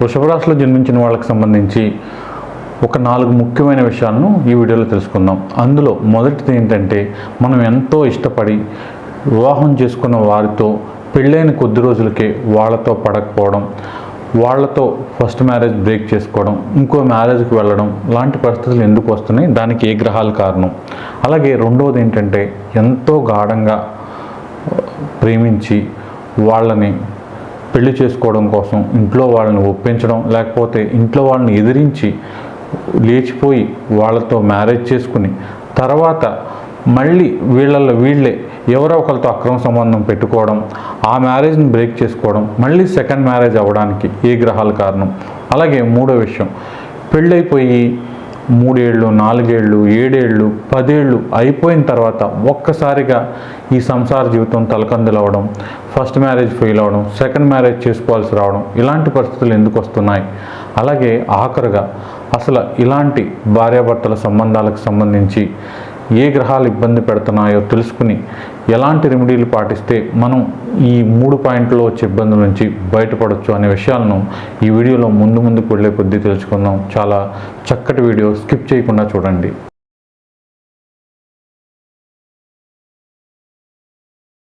వృషభరాశిలో జన్మించిన వాళ్ళకి సంబంధించి ఒక నాలుగు ముఖ్యమైన విషయాలను ఈ వీడియోలో తెలుసుకుందాం. అందులో మొదటిది ఏంటంటే మనం ఎంతో ఇష్టపడి వివాహం చేసుకున్న వారితో పెళ్ళైన కొద్ది రోజులకే వాళ్ళతో పడకపోవడం వాళ్ళతో ఫస్ట్ మ్యారేజ్ బ్రేక్ చేసుకోవడం ఇంకో మ్యారేజ్కి వెళ్ళడం లాంటి పరిస్థితులు ఎందుకు వస్తున్నాయి? దానికి ఏ గ్రహాలు కారణం? అలాగే రెండవది ఏంటంటే ఎంతో గాఢంగా ప్రేమించి వాళ్ళని పెళ్ళి చేసుకోవడం కోసం ఇంట్లో వాళ్ళని ఒప్పించడం లేకపోతే ఇంట్లో వాళ్ళని ఎదిరించి లేచిపోయి వాళ్ళతో మ్యారేజ్ చేసుకుని తర్వాత మళ్ళీ వీళ్ళల్లో వీళ్ళే ఎవరో ఒకరితో అక్రమ సంబంధం పెట్టుకోవడం ఆ మ్యారేజ్ని బ్రేక్ చేసుకోవడం మళ్ళీ సెకండ్ మ్యారేజ్ అవ్వడానికి ఏ గ్రహాల కారణం? అలాగే మూడో విషయం పెళ్ళైపోయి మూడేళ్ళు నాలుగేళ్ళు ఏడేళ్ళు పదేళ్ళు అయిపోయిన తర్వాత ఒక్కసారిగా ఈ సంసార జీవితం తలకందులవడం ఫస్ట్ మ్యారేజ్ ఫెయిల్ అవ్వడం సెకండ్ మ్యారేజ్ చేసుకోవాల్సి రావడం ఇలాంటి పరిస్థితులు ఎందుకు వస్తున్నాయి? అలాగే ఆఖరుగా అసలు ఇలాంటి భార్యాభర్తల సంబంధాలకు సంబంధించి ఏ గ్రహాలు ఇబ్బంది పెడుతున్నాయో తెలుసుకుని ఎలాంటి రెమెడీలు పాటిస్తే మనం ఈ మూడు పాయింట్లో వచ్చే ఇబ్బందుల నుంచి బయటపడవచ్చు అనే విషయాలను ఈ వీడియోలో ముందు ముందుకు వెళ్ళే కొద్దీ తెలుసుకుందాం. చాలా చక్కటి వీడియో. స్కిప్ చేయకుండా చూడండి.